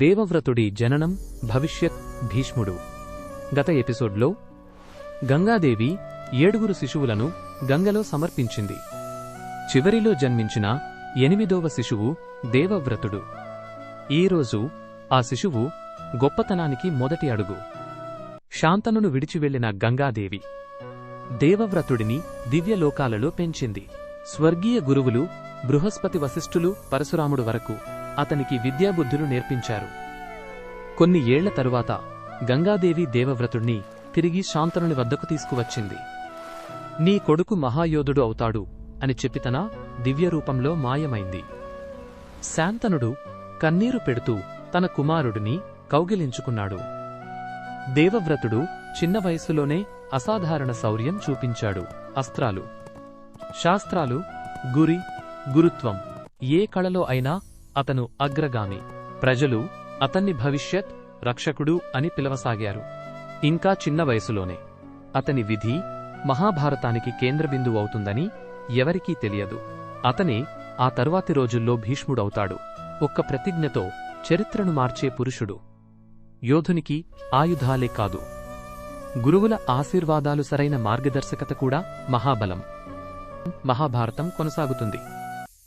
దేవవ్రతుడి జననం భవిష్యత్ భీష్ముడు. గత ఎపిసోడ్లో గంగాదేవి ఏడుగురు శిశువులను గంగలో సమర్పించింది. చివరిలో జన్మించిన ఎనిమిదవ శిశువు దేవవ్రతుడు. ఈరోజు ఆ శిశువు గొప్పతనానికి మొదటి అడుగు. శాంతనును విడిచివెళ్ళిన గంగాదేవి దేవవ్రతుడిని దివ్యలోకాలలో పెంచింది. స్వర్గీయ గురువులు బృహస్పతి వశిష్ఠులు పరశురాముడు వరకు అతనికి విద్యాబుద్ధులు నేర్పించారు. కొన్ని ఏళ్ళ తరువాత గంగాదేవి దేవవ్రతుణ్ణి తిరిగి శాంతనుని వద్దకు తీసుకువచ్చింది. నీ కొడుకు మహాయోధుడు అవుతాడు అని చెప్పితన దివ్యరూపంలో మాయమైంది. శాంతనుడు కన్నీరు పెడుతూ తన కుమారుడిని కౌగిలించుకున్నాడు. దేవవ్రతుడు చిన్న వయసులోనే అసాధారణ శౌర్యం చూపించాడు. అస్త్రాలు. శాస్త్రాలు గురి గురుత్వం ఏ కళలో అయినా అతను అగ్రగామి. ప్రజలు అతన్ని భవిష్యత్ రక్షకుడు అని పిలవసాగారు. ఇంకా చిన్న వయసులోనే. అతని విధి మహాభారతానికి కేంద్రబిందువు అవుతుందని ఎవరికీ తెలియదు. అతనే ఆ తరువాతి రోజుల్లో భీష్ముడవుతాడు. ఒక్క ప్రతిజ్ఞతో చరిత్రను మార్చే పురుషుడు. యోధునికి ఆయుధాలే కాదు. గురువుల ఆశీర్వాదాలు సరైన మార్గదర్శకత కూడా మహాబలం. మహాభారతం కొనసాగుతుంది.